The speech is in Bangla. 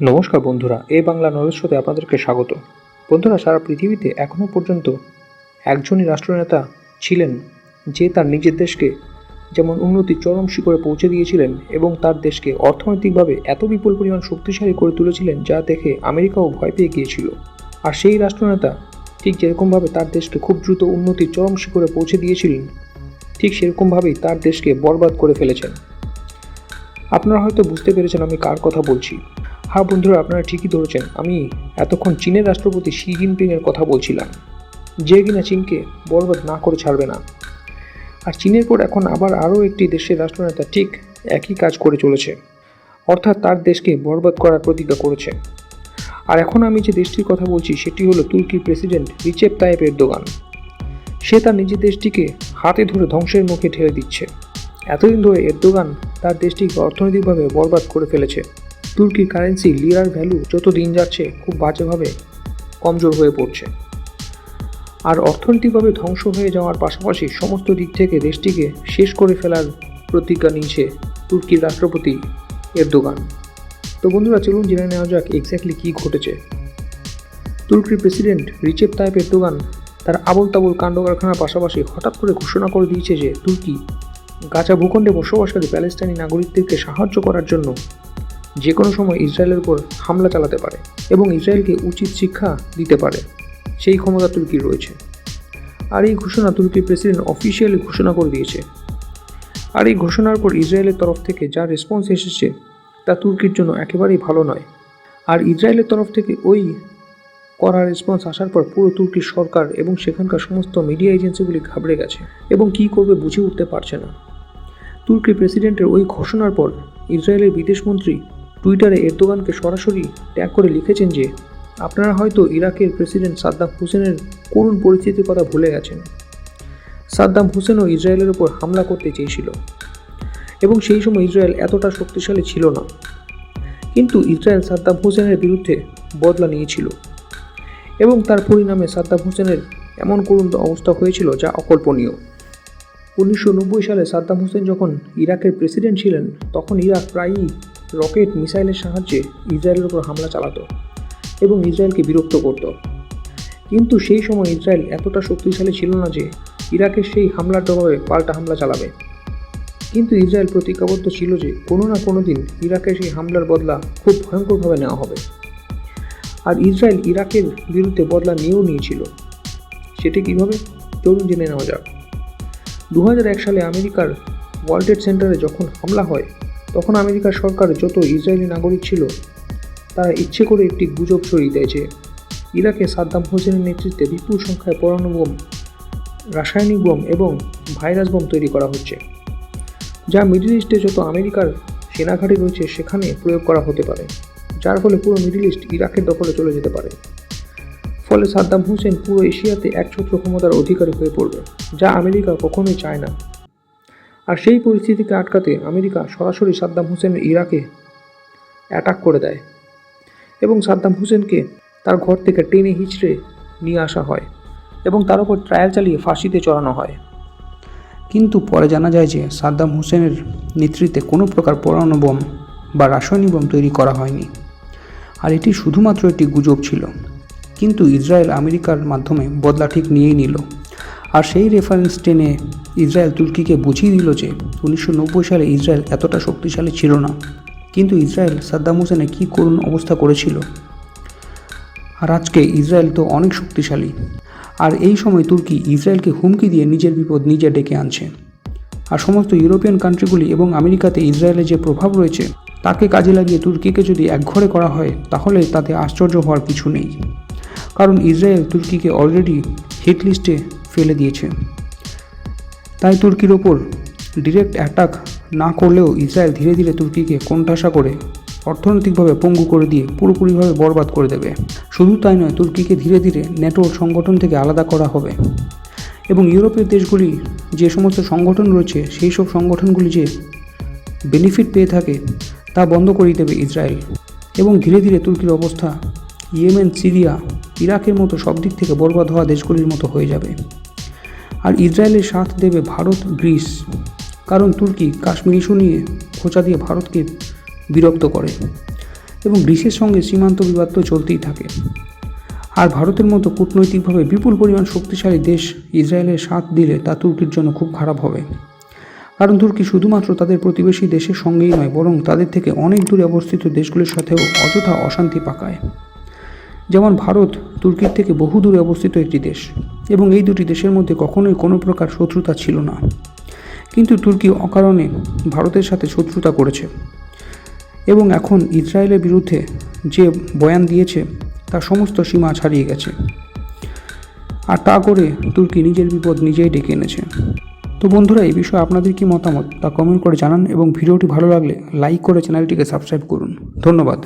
নমস্কার বন্ধুরা, এ বাংলা নলেজ আপনাদেরকে স্বাগত। বন্ধুরা, সারা পৃথিবীতে এখনও পর্যন্ত একজনই রাষ্ট্রনেতা ছিলেন যে তার নিজের দেশকে যেমন উন্নতি চরম শিখরে পৌঁছে দিয়েছিলেন এবং তার দেশকে অর্থনৈতিকভাবে এত বিপুল পরিমাণ শক্তিশালী করে তুলেছিলেন যা দেখে আমেরিকাও ভয় পেয়ে গিয়েছিল। আর সেই রাষ্ট্রনেতা ঠিক যেরকমভাবে তার দেশকে খুব দ্রুত উন্নতির চরম শিখরে পৌঁছে দিয়েছিলেন, ঠিক সেরকমভাবেই তার দেশকে বরবাদ করে ফেলেছেন। আপনারা হয়তো বুঝতে পেরেছেন আমি কার কথা বলছি। হ্যাঁ বন্ধুরা, আপনারা ঠিকই ধরেছেন। আমি এতক্ষণ চীনের রাষ্ট্রপতি শি জিনপিংয়ের কথা বলছিলাম। যে কিনা চীনকে বরবাদ না করে ছাড়বে না। আর চীনের পর এখন আবার আরও একটি দেশের রাষ্ট্রনেতা ঠিক একই কাজ করে চলেছে। অর্থাৎ তার দেশকে বরবাদ করার প্রতিজ্ঞা করেছে। আর এখন আমি যে দেশটির কথা বলছি, সেটি হলো তুর্কির প্রেসিডেন্ট রিচেপ তাইপ এরদোগান। সে তার নিজের দেশটিকে হাতে ধরে ধ্বংসের মুখে ঠেলে দিচ্ছে। এতদিন ধরে এরদোগান তার দেশটিকে অর্থনৈতিকভাবে বরবাদ করে ফেলেছে। তুর্কির কারেন্সি লিরার ভ্যালু যত দিন যাচ্ছে খুব বাজেভাবে কমজোর হয়ে পড়ছে। আর অর্থনৈতিকভাবে ধ্বংস হয়ে যাওয়ার পাশাপাশি সমস্ত দিক থেকে দেশটিকে শেষ করে ফেলার প্রতিজ্ঞা নিয়েছে তুর্কির রাষ্ট্রপতি এরদোগান। তো বন্ধুরা, চলুন জেনে নেওয়া যাক এক্স্যাক্টলি কী ঘটেছে। তুর্কির প্রেসিডেন্ট রিচেপ তাইপ এরদোগান তার আবল তাবল কাণ্ড কারখানার পাশাপাশি হঠাৎ করে ঘোষণা করে দিয়েছে যে তুর্কি গাজা ভূখণ্ডে বসবাসকারী প্যালেস্টাইনি নাগরিকদেরকে সাহায্য করার জন্য যে কোনো সময় ইসরায়েলের উপর হামলা চালাতে পারে এবং ইসরায়েলকে উচিত শিক্ষা দিতে পারে। সেই ক্ষমতা তুর্কির রয়েছে। আর এই ঘোষণা তুর্কির প্রেসিডেন্ট অফিসিয়ালি ঘোষণা করে দিয়েছে। আর এই ঘোষণার পর ইসরায়েলের তরফ থেকে যা রেসপন্স এসেছে, তা তুর্কির জন্য একেবারেই ভালো নয়। আর ইসরায়েলের তরফ থেকে ওই করা রেসপন্স আসার পর পুরো তুর্কির সরকার এবং সেখানকার সমস্ত মিডিয়া এজেন্সিগুলি ঘাবড়ে গেছে এবং কি করবে বুঝে উঠতে পারছে না। তুর্কি প্রেসিডেন্টের ওই ঘোষণার পর ইসরায়েলের বিদেশমন্ত্রী টুইটারে এরদোগানকে সরাসরি ট্যাগ করে লিখেছেন যে, আপনারা হয়তো ইরাকের প্রেসিডেন্ট সাদ্দাম হুসেনের করুণ পরিস্থিতির কথা ভুলে গেছেন। সাদ্দাম হুসেনও ইসরায়েলের উপর হামলা করতে চেয়েছিল। এবং সেই সময় ইসরায়েল এতটা শক্তিশালী ছিল না। কিন্তু ইসরায়েল সাদ্দাম হুসেনের বিরুদ্ধে বদলা নিয়েছিল। এবং তার পরিণামে সাদ্দাম হুসেনের এমন করুণ অবস্থা হয়েছিল যা অকল্পনীয়। উনিশশো নব্বই সালে সাদ্দাম হোসেন যখন ইরাকের প্রেসিডেন্ট ছিলেন, তখন ইরাক প্রায়ই রকেট মিসাইলের সাহায্যে ইসরায়েলের উপর হামলা চালাতো এবং ইসরায়েলকে বিরক্ত করত। কিন্তু সেই সময় ইসরায়েল এতটা শক্তিশালী ছিল না যে ইরাকের সেই হামলার জবাবে পাল্টা হামলা চালাবে। কিন্তু ইসরায়েল প্রতিজ্ঞাবদ্ধ ছিল যে কোনো না কোনো দিন ইরাকের সেই হামলার বদলা খুব ভয়ঙ্করভাবে নেওয়া হবে। আর ইসরায়েল ইরাকের বিরুদ্ধে বদলা নিয়েও নিয়েছিল। সেটি কীভাবে? চলুন জেনে নেওয়া যাক। দু হাজার এক সালে আমেরিকার ওয়ার্ল্ড ট্রেড সেন্টারে যখন হামলা হয় তখন আমেরিকার সরকার যত ইসরায়েলি নাগরিক ছিল, তারা ইচ্ছে করে একটি গুজব ছড়িয়ে দেয় ইরাকে সাদ্দাম হোসেনের নেতৃত্বে বিপুল সংখ্যায় পরমাণু বোম, রাসায়নিক বোম এবং ভাইরাস বোম তৈরি করা হচ্ছে। যা মিডল ইস্টে যত আমেরিকার সেনাঘাঁটি রয়েছে, সেখানে প্রয়োগ করা হতে পারে, যার ফলে পুরো মিডল ইস্ট ইরাকের দখলে চলে যেতে পারে। ফলে সাদ্দাম হোসেন পুরো এশিয়াতে একছত্র ক্ষমতার অধিকারী হয়ে পড়বে, যা আমেরিকা কখনোই চায় না। আর সেই পরিস্থিতিকে আটকাতে আমেরিকা সরাসরি সাদ্দাম হোসেনের ইরাকে অ্যাটাক করে দেয় এবং সাদ্দাম হোসেনকে তার ঘর থেকে টেনে হিচড়ে নিয়ে আসা হয় এবং তার উপর ট্রায়াল চালিয়ে ফাঁসিতে চড়ানো হয়। কিন্তু পরে জানা যায় যে সাদ্দাম হোসেনের নেতৃত্বে কোনো প্রকার পরমাণু বোম বা রাসায়নিক বোম তৈরি করা হয়নি। আর এটি শুধুমাত্র একটি গুজব ছিল। কিন্তু ইসরায়েল আমেরিকার মাধ্যমে বদলা ঠিক নিয়েই নিল। আর সেই রেফারেন্স টেনে ইসরায়েল তুর্কিকে বুঝিয়ে দিল যে উনিশশো নব্বই সালে ইসরায়েল এতটা শক্তিশালী ছিল না। কিন্তু ইসরায়েল সাদ্দাম হোসেনে কী করুণ অবস্থা করেছিল? আর আজকে ইসরায়েল তো অনেক শক্তিশালী। আর এই সময় তুর্কি ইসরায়েলকে হুমকি দিয়ে নিজের বিপদ নিজে ডেকে আনছে। আর সমস্ত ইউরোপিয়ান কান্ট্রিগুলি এবং আমেরিকাতে ইসরায়েলের যে প্রভাব রয়েছে, তাকে কাজে লাগিয়ে তুর্কিকে যদি একঘরে করা হয়, তাহলে তাতে আশ্চর্য হওয়ার কিছু নেই। কারণ ইসরায়েল তুর্কিকে অলরেডি হিট লিস্টে ফেলে দিয়েছে। তাই তুর্কির ওপর ডিরেক্ট অ্যাটাক না করলেও ইসরায়েল ধীরে ধীরে তুর্কিকে কোণঠাসা করে অর্থনৈতিকভাবে পঙ্গু করে দিয়ে পুরোপুরিভাবে বরবাদ করে দেবে। শুধু তাই নয়, তুর্কিকে ধীরে ধীরে নেটোর সংগঠন থেকে আলাদা করা হবে। এবং ইউরোপের দেশগুলি যে সমস্ত সংগঠন রয়েছে, সেই সব সংগঠনগুলি যে বেনিফিট পেয়ে থাকে, তা বন্ধ করে দেবে ইসরায়েল। এবং ধীরে ধীরে তুর্কির অবস্থা ইয়েমেন, সিরিয়া, ইরাকের মতো সব দিক থেকে বরবাদ হওয়া দেশগুলির মতো হয়ে যাবে। আর ইসরায়েলের সাথ দেবে ভারত গ্রিস। কারণ তুর্কি কাশ্মীর ইস্যু নিয়ে খোঁচা দিয়ে ভারতকে বিরক্ত করে এবং গ্রিসের সঙ্গে সীমান্ত বিবাদ তো চলতেই থাকে। আর ভারতের মতো কূটনৈতিকভাবে বিপুল পরিমাণ শক্তিশালী দেশ ইসরায়েলের সাথ দিলে তা তুর্কির জন্য খুব খারাপ হবে। কারণ তুর্কি শুধুমাত্র তাদের প্রতিবেশী দেশের সঙ্গেই নয়, বরং তাদের থেকে অনেক দূরে অবস্থিত দেশগুলির সাথেও অযথা অশান্তি পাকায়। যেমন ভারত তুর্কির থেকে বহু দূরে অবস্থিত একটি দেশ এবং এই দুটি দেশের মধ্যে কখনোই কোনো প্রকার শত্রুতা ছিল না। কিন্তু তুর্কি অকারণে ভারতের সাথে শত্রুতা করেছে এবং এখন ইসরায়েলের বিরুদ্ধে যে বয়ান দিয়েছে তার সমস্ত সীমা ছাড়িয়ে গেছে। আর তা করে তুর্কি নিজের বিপদ নিজেই ডেকে এনেছে। তো বন্ধুরা, এই বিষয়ে আপনাদের কি মতামত তা কমেন্ট করে জানান এবং ভিডিওটি ভালো লাগলে লাইক করে চ্যানেলটিকে সাবস্ক্রাইব করুন। ধন্যবাদ।